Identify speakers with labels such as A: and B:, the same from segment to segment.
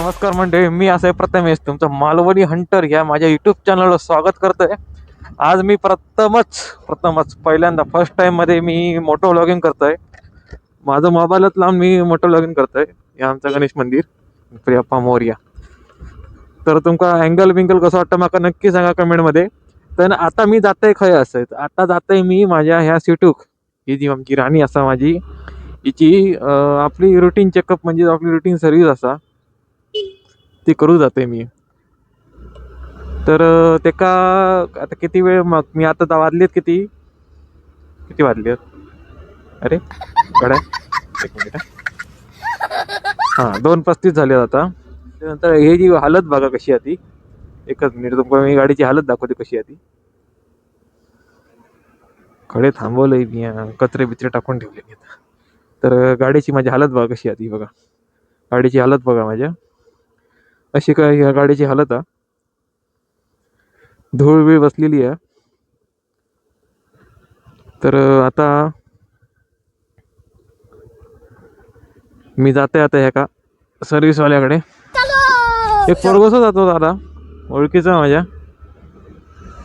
A: नमस्कार मंडळी मी असे प्रथमेश तुमचं मालवणी हंटर ह्या माझ्या यूट्यूब चॅनलवर स्वागत करतो आहे आज मी प्रथमच प्रथमच पहिल्यांदा फर्स्ट टाईममध्ये मी मोटो व्लॉगिंग आहे माझं मोबाईलच लावून मी मोटो व्लॉगिंग आहे हे आमचं गणेश मंदिर प्रियप्पा मोर्या. तर तुमका अँगल बिंगल कसं वाटतं माका नक्की सांगा कमेंटमध्ये तर आता मी जात आहे खय असं आता जातोय मी माझ्या ह्या सिटूक ही जी आमची राणी असा माझी हिची आपली रुटीन चेकअप म्हणजे आपली रुटीन सर्व्हिस असा. ती करू जाते मी. तर ते तेका आता किती वेळ मग? मी आता दा- वाजलेत किती? किती वाजलेत? अरे गड्या एक मिनिट हां. दोन पस्तीस झाले आता. त्यानंतर हे जी हालत बघा कशी आहे ती. एकच मिनिट तुमका मी गाडीची हालत दाखवते कशी आहे ती. खडे थांबवलंय मी कचरे बिचरे टाकून ठेवले आता. तर गाडीची माझी हालत बघा कशी आहे ती बघा. गाडीची हालत बघा माझ्या. अशी काय ह्या गाडीची हालत आहे. धूळ बीळ बसलेली आहे. तर आता मी जाते आता ह्या का सर्व्हिसवाल्याकडे एक पोरगोसा जातो दादा. ओळखीचा आहे माझ्या.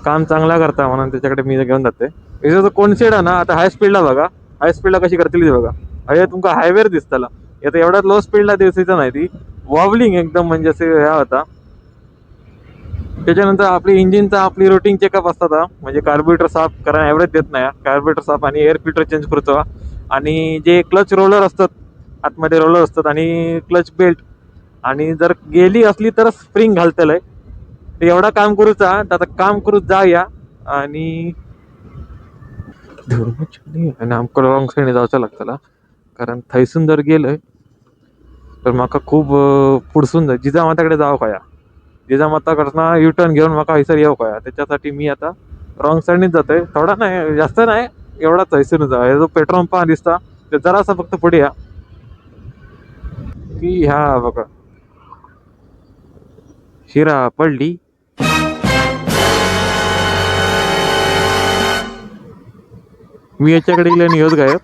A: काम चांगला करता म्हणून त्याच्याकडे मी घेऊन जाते इथं जो कोण सेड आहे ना आता हाय स्पीडला बघा. हाय स्पीडला कशी करतील ती बघा. अरे तुमका हायवेर दिसताला. आता एवढ्या लो स्पीडला दिसायचं नाही ती. वॉबलिंग एकदम म्हणजे असे ह्या होता. त्याच्यानंतर आपली इंजिनचा आपली रुटीन चेकअप असतात म्हणजे कार्ब्युरेटर साफ कारण ॲव्हरेज देत नाही कार्ब्युरेटर साफ आणि एअर फिल्टर चेंज करतो आणि जे क्लच रोलर असतात आतमध्ये रोलर असतात आणि क्लच बेल्ट आणि जर गेली असली तर स्प्रिंग घालतलंय. तर एवढा काम करूचा तर आता काम करू जाऊया. आणि आणि आमका रॉंग साईडने जावचं लागतला कारण थैसून जर गेलं तर म्हाका खूप जिजा पुढसून जाय जिजामाताकडे जिजा माता जिजामाताकडनं यू टर्न घेऊन म्हाका हयसर येवंक खया त्याच्यासाठी मी आता रॉंग साईडनेच जातोय. थोडा नाही जास्त नाही एवढाच हयसून जा जो पेट्रोल पंप दिसता ते जरासा फक्त पुढे या. की ह्या बघा. शिरा पडली. मी याच्याकडे गेल्याने आणि ह्योच गायब.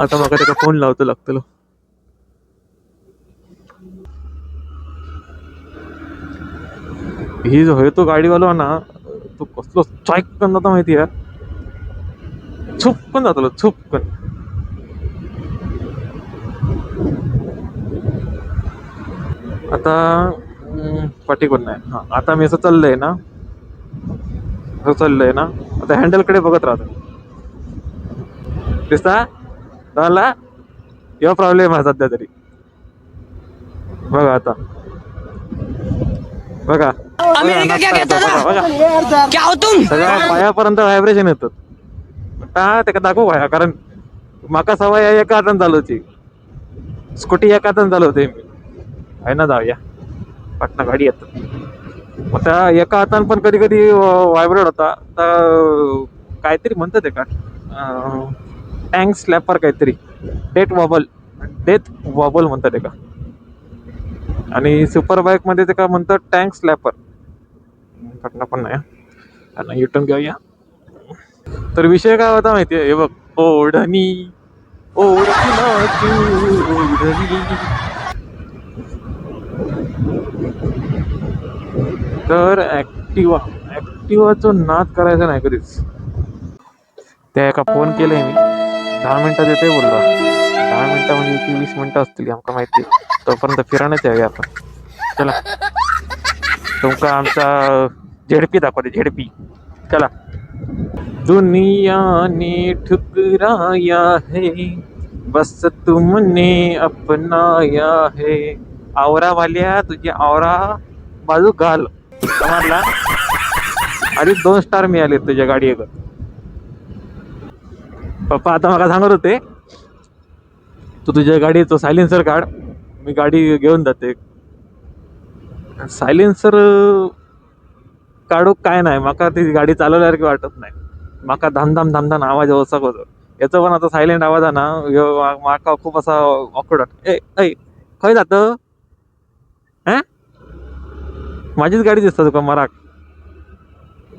A: आता मग त्याचा फोन लावतो लागतलो ही जो होय तो गाडीवालो ना तो कसलो चाईक पण जाता माहिती आहे छुपकन जातलो छुपकन आता पाठी कोण नाही. हा आता मी असं चाललंय ना असं चाललंय ना आता हँडलकडे बघत राहतो. दिसता? झाला. किंवा प्रॉब्लेम आहे सध्या तरी. बघा आता. बघा.
B: हो तुम?
A: सगळ्या पायापर्यंत व्हायब्रेशन येतात आता ते दाखवू काय कारण माका सवय एका हातान चालवची स्कूटी एका हातान चालवते मी आहे ना जाऊया. पाटणा गाडी येतात मग त्या एका हातान पण कधी कधी व्हायब्रेट होता. तर काहीतरी म्हणतात ते का? टँक स्लॅपर काहीतरी डेट वॉबल डेथ वॉबल म्हणतात ते का आणि सुपर बाईकमध्ये ते का म्हणतात? टँक स्लॅपर घटना पण नाही आणि युटर्न घेऊया. तर विषय काय होता माहिती आहे? हे बघ. ओढणी. तर ॲक्टिवा ॲक्टिवाचं नाद करायचा नाही कधीच. त्या एका फोन केलाय मी. दहा मिनिटात येते बोललो. दहा मिनिटं म्हणजे ती वीस मिनिटं असतील आमका माहिती. तोपर्यंत फिरायलाच यावे आपण. चला. तुमका आमचा झेडपी दाखवते झेडपी. चला. दुनिया ने ठुकराया है बस तुमने अपनाया है. आवरा वाल्या तुझी आवरा बाजू घाल. समजला? आधी दोन स्टार मिळाले तुझ्या गाडी पप्पा आता मला सांगत होते तू तुझ्या गाडीचं सायलेन्सर काढ मी गाडी घेऊन जाते. सायलेन्सर काढू काय नाही माका ती गाडी चालवल्यासारखी वाटत नाही. माका धामधाम धामधाम आवाज वसक होतो. याचा पण आता सायलेंट आवाज आहे ना माका खूप असा ऑकवर्ड ए ऐ खय जात? हा? माझीच गाडी दिसता तुका मराक.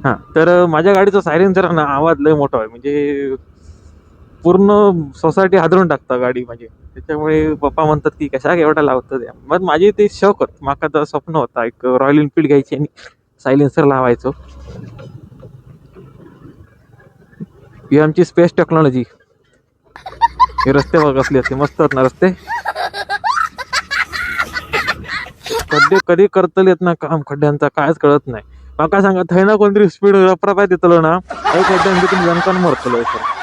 A: हां तर माझ्या गाडीचा सायलेन्सर ना आवाज लय मोठा आहे. म्हणजे पूर्ण सोसायटी हादरून टाकता गाडी म्हणजे. त्याच्यामुळे पप्पा म्हणतात की कशा एवढा लावतं त्या मग माझी ते शौक होत. माका तर स्वप्न होता एक रॉयल एनफील्ड घ्यायची आणि सायलेन्सर लावायचो. ही आमची स्पेस टेक्नॉलॉजी हे रस्ते बघ कसले असते मस्त आहेत ना रस्ते? खड्डे कधी करतले ना काम? खड्ड्यांचा कायच कळत नाही. माका सांगा थंय ना कोणतरी स्पीड रपरापाय देतलो ना? खड्ड्यांनी खड्ड्यांचे तुम्ही जनकान मरतलो सर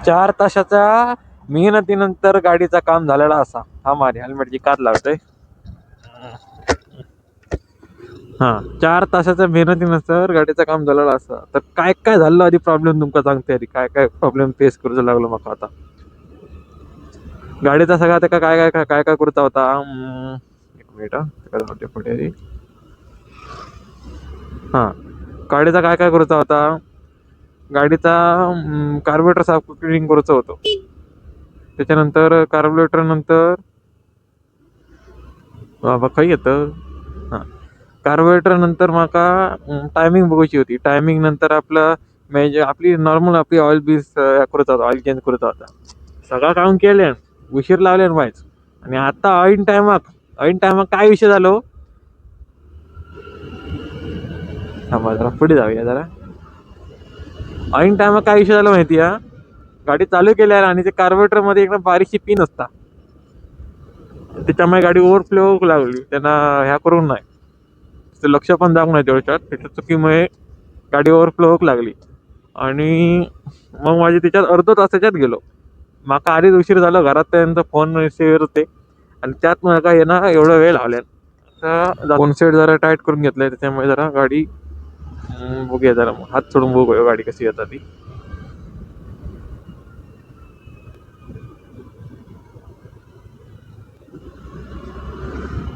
A: चार तासाच्या मेहनतीनंतर गाडीचा काम झालेला असा. हा मारे हेल्मेटची कात लावतोय. हा चार तासाच्या मेहनतीनंतर गाडीचं काम झालेलं असं. तर काय काय झालं आधी प्रॉब्लेम तुमका सांगते आधी? काय काय प्रॉब्लेम फेस करूचं लागलो मग आता? गाडीचा सगळा त्या काय काय काय काय काय करता होता? एक मिनिट हा. पुढे आधी. हा. गाडीचा काय काय करूचा होता? गाडीचा कार्बोरेटर साफ क्लिनिंग करायचं होतं. त्याच्यानंतर कार्बोरेटर नंतर बाबा खंय येतं? हां. कार्बोरेटर नंतर माका टायमिंग बघूची होती. टायमिंग नंतर आपलं म्हणजे आपली नॉर्मल आपली ऑइल बीस करत होता ऑइल चेंज करत होता. सगळं काम केले. उशीर लावले माहीत आणि आता ऐन टायमाक ऐन टायमाक काय विषय झालो? थांबा जरा पुढे जाऊया जरा. ऐन टायमा काय विषय झाला माहिती आहे? गाडी चालू केल्यावर आणि ते कार्बोरेटरमध्ये एकदम बारीकशी पिन असता. त्याच्यामुळे गाडी ओव्हरफ्लो लागली. त्यांना ह्या करून नाही. ते लक्ष पण जाऊ नाही तेवढ्यात त्याच्या चुकीमुळे गाडी ओव्हरफ्लो लागली. आणि मग माझी त्याच्यात अर्ध तास त्याच्यात गेलो. माका आधीच उशीर झालं. घरात त्यांचा फोन रिसिव्हर होते. आणि त्यात मला काय ना एवढा वेळ लावल्या फोन सेट जरा टाईट करून घेतलाय. त्याच्यामुळे जरा गाडी बघूया जरा. मग हात सोडून बघूया हो गाडी कशी येतात ती.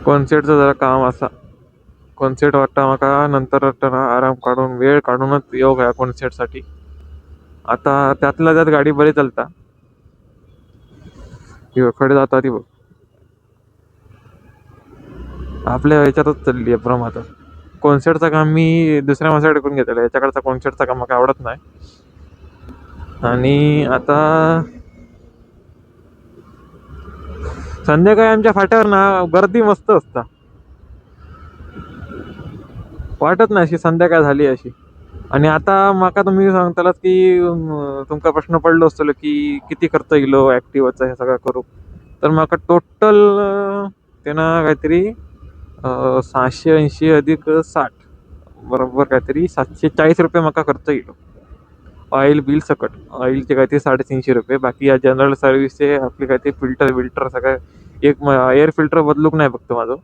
A: कॉन्सेटचं जरा काम असा. कॉन्सेट वाटता म्हाका नंतर आराम काढून वेळ काढूनच योग आहे कॉन्सेटसाठी आता त्यातल्या त्यात गाडी बरी चालता. ही खडे कडे जाता ती बघ. आपल्या ह्याच्यातच चालली आहे भ्रम कॉन्सर्टचं काम मी दुसऱ्या माणसाकडे करून घेतलेलं आहे. याच्याकडचा कॉन्सर्टचं काम मला आवडत नाही. आणि आता संध्याकाळी आमच्या फाट्यावर ना गर्दी मस्त असता. वाटत नाही अशी संध्याकाळ झाली अशी. आणि आता माका तुम्ही सांगतालात की तुमका प्रश्न पडलो असतो की किती खर्च येलो ॲक्टिवाचा हे सगळं करू. तर माका टोटल त्यांना काहीतरी सहाशे ऐंशी अधिक साठ. बरोबर काहीतरी सातशे चाळीस रुपये माका खर्च येईल ऑइल बिल सकट. ऑइलचे काहीतरी साडेतीनशे रुपये. बाकी या जनरल सर्व्हिसचे आपले काहीतरी फिल्टर बिल्टर सगळं एक एअर फिल्टर बदलूक नाही फक्त माझं.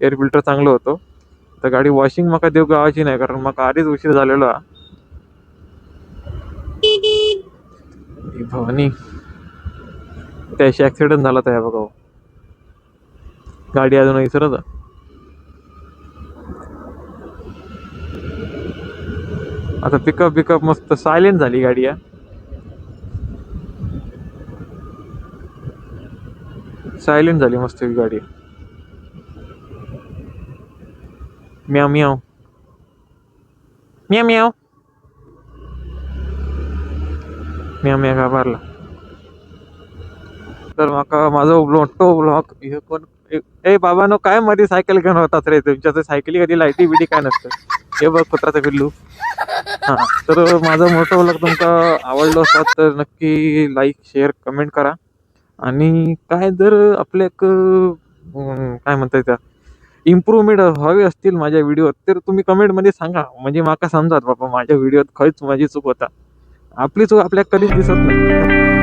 A: एअर फिल्टर चांगलं होतं. तर गाडी वॉशिंग मका देऊ गावाची नाही कारण मग आधीच उशीर झालेलो. हा भवानी. त्याशी ॲक्सिडेंट झाला तर बघा. गाडी अजून विसरत आता पिकअप पिकअप मस्त सायलेंट झाली गाडी या सायलेंट झाली मस्त ही गाडी. म्याव म्याव. म्या म्याव. म्या म्या घाबरला तर माका माझा मोठो ब्लॉक हे कोण ए- ए बाबानो काय मध्ये सायकल घेऊन होतात रे? तुमच्या सायकली कधी लाईटी बिडी काय नसतं? हे बघ कुत्राचा पिल्लू. हां तर माझा मोठा ब्लॉग तुमचा आवडलो असा तर नक्की लाईक शेअर कमेंट करा. आणि काय जर आपल्या एक काय म्हणता त्या इम्प्रूवमेंट हवे असतील माझ्या व्हिडिओत तर तुम्ही कमेंटमध्ये सांगा. म्हणजे माका समजात बाबा माझ्या व्हिडिओत खरंच माझी चूक होता. आपली चूक आपल्या कधीच दिसत नाही.